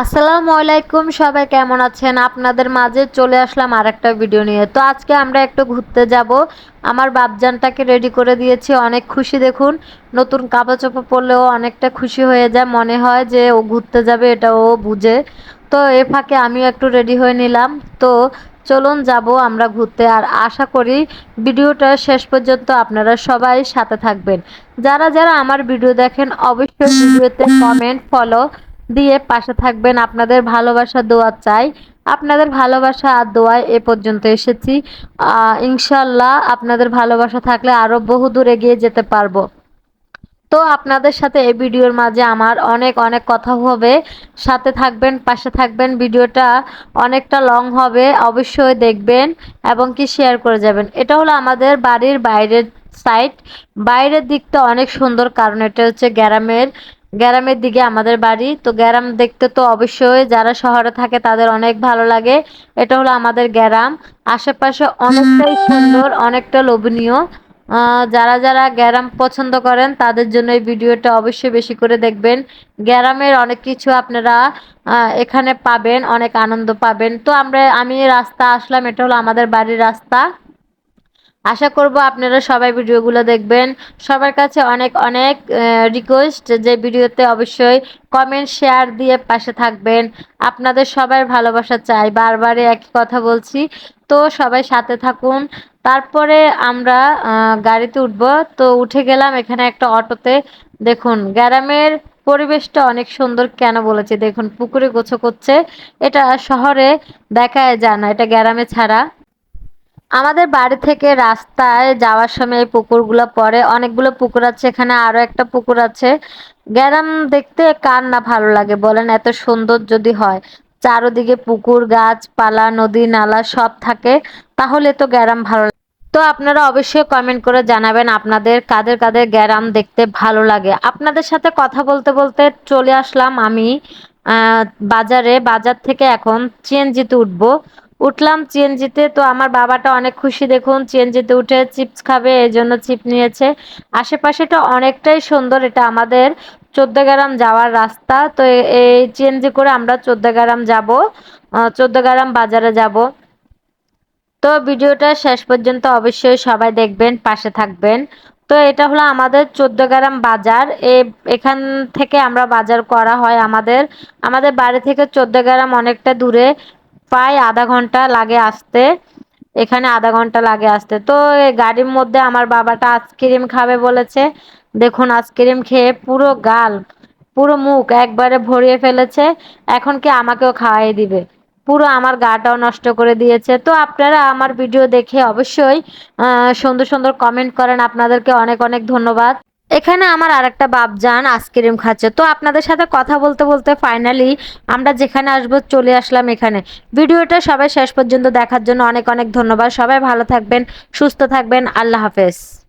আসসালামু আলাইকুম, সবাই কেমন আছেন? আপনাদের মাঝে চলে আসলাম আর একটা ভিডিও নিয়ে। তো আজকে আমরা একটু ঘুরতে যাব। আমার বাপজানটাকে রেডি করে দিয়েছি, অনেক খুশি দেখুন। নতুন কাপড় চোপড় পরলেও অনেকটা খুশি হয়ে যায়, মনে হয় যে ও ঘুরতে যাবে, এটা ও বুঝে। তো এ ফাঁকে আমিও একটু রেডি হয়ে নিলাম। তো চলুন যাব আমরা ঘুরতে। আর আশা করি ভিডিওটা শেষ পর্যন্ত আপনারা সবাই সাথে থাকবেন। যারা যারা আমার ভিডিও দেখেন, অবশ্যই ভিডিওতে কমেন্ট ফলো দিয়ে পাশে থাকবেন। আপনাদের ভালোবাসা, দোয়া চাই। আপনাদের ভালোবাসা আর দোয়ায় এ পর্যন্ত এসেছি। ইনশাল্লাহ আপনাদের ভালোবাসা থাকলে আরও বহু দূর এগিয়ে যেতে পারব। তো আপনাদের সাথে এই ভিডিওর মাঝে আমার অনেক অনেক কথা হবে। সাথে থাকবেন, পাশে থাকবেন। ভিডিওটা অনেকটা লং হবে, অবশ্যই দেখবেন এবং কি শেয়ার করে যাবেন। এটা হলো আমাদের বাড়ির বাইরের সাইড বাইরের দিকটা অনেক সুন্দর, কারণ এটা হচ্ছে গ্রামের গ্রামের দিকে আমাদের বাড়ি। তো গ্রাম দেখতে তো অবশ্যই যারা শহরে থাকে তাদের অনেক ভালো লাগে। এটা হলো আমাদের গ্রাম আশেপাশে অনেকটাই সুন্দর অনেকটা লোভনীয়। যারা যারা গ্যারাম পছন্দ করেন তাদের জন্য এই ভিডিওটা অবশ্যই বেশি করে দেখবেন। গ্যারামের অনেক কিছু আপনারা এখানে পাবেন অনেক আনন্দ পাবেন। তো আমরা আমি রাস্তা আসলাম এটা হলো আমাদের বাড়ির রাস্তা। আশা করব আপনারা সবাই ভিডিওগুলো দেখবেন। সবার কাছে অনেক অনেক রিকোয়েস্ট যে ভিডিওতে অবশ্যই কমেন্ট শেয়ার দিয়ে পাশে থাকবেন। আপনাদের সবার ভালোবাসা চাই। বারবারই একই কথা বলছি। তো সবাই সাথে থাকুন। তারপরে আমরা গাড়িতে উঠবো। তো উঠে গেলাম এখানে একটা অটোতে। দেখুন, গ্রামের পরিবেশটা অনেক সুন্দর কেন বলেছে? দেখুন, পুকুরে গোছো করছে এটা শহরে দেখায় যায় না। এটা গ্রামে ছাড়া। আমাদের বাড়ি থেকে রাস্তায় যাওয়ার সময় এই পুকুরগুলো পড়ে। অনেকগুলো পুকুর আছে, এখানে আরও একটা পুকুর আছে। গ্রাম দেখতে কার না ভালো লাগে বলেন, এত সুন্দর যদি হয়। চারোদিকে পুকুর, গাছপালা, নদী, নালা সব থাকে, তাহলে তো গ্যারাম ভালো তো আপনারা অবশ্যই কমেন্ট করে জানাবেন আপনাদের কাদের কাদের গ্রাম দেখতে ভালো লাগে। আপনাদের সাথে কথা বলতে বলতে চলে আসলাম আমি বাজারে। বাজার থেকে এখন সিএনজিতে উঠবো। উঠলাম সিএনজিতে তো আমার বাবাটা অনেক খুশি, দেখুন সিএনজিতে উঠে চিপস খাবে, এই জন্য চিপ নিয়েছে। আশেপাশেটা অনেকটাই সুন্দর, এটা আমাদের চোদ্দ গ্রাম যাওয়ার রাস্তা। তো এই সিএনজি করে আমরা চোদ্দ গ্রাম যাব চোদ্দ গ্রাম বাজারে যাব। তো ভিডিওটা শেষ পর্যন্ত অবশ্যই সবাই দেখবেন, পাশে থাকবেন। তো এটা হলো আমাদের চোদ্দ গ্রাম বাজার। এ, এখান থেকে আমরা বাজার করা হয় আমাদের। আমাদের বাড়ি থেকে চোদ্দ গ্রাম অনেকটা দূরে। প্রায় আধা ঘণ্টা লাগে আসতে। এখানে আধা ঘণ্টা লাগে আসতে। তো গাড়ির মধ্যে আমার বাবাটা আইসক্রিম খাবে বলেছে। দেখুন আইসক্রিম খেয়ে পুরো গাল, পুরো মুখ একবারে ভরিয়ে ফেলেছে। এখন কি আমাকেও খাওয়াই দিবে? পুরো আমার গাটাও নষ্ট করে দিয়েছে। তো আপনারা আমার ভিডিও দেখে অবশ্যই সুন্দর সুন্দর কমেন্ট করেন। আপনাদেরকে অনেক অনেক ধন্যবাদ। এখানে আমার আর আরেকটা বাপজান, আইসক্রিম খাচ্ছে। তো আপনাদের সাথে কথা বলতে বলতে ফাইনালি আমরা যেখানে আসব চলে আসলাম এখানে। ভিডিওটা সবাই শেষ পর্যন্ত দেখার জন্য অনেক অনেক ধন্যবাদ। সবাই ভালো থাকবেন, সুস্থ থাকবেন। আল্লাহ হাফেজ।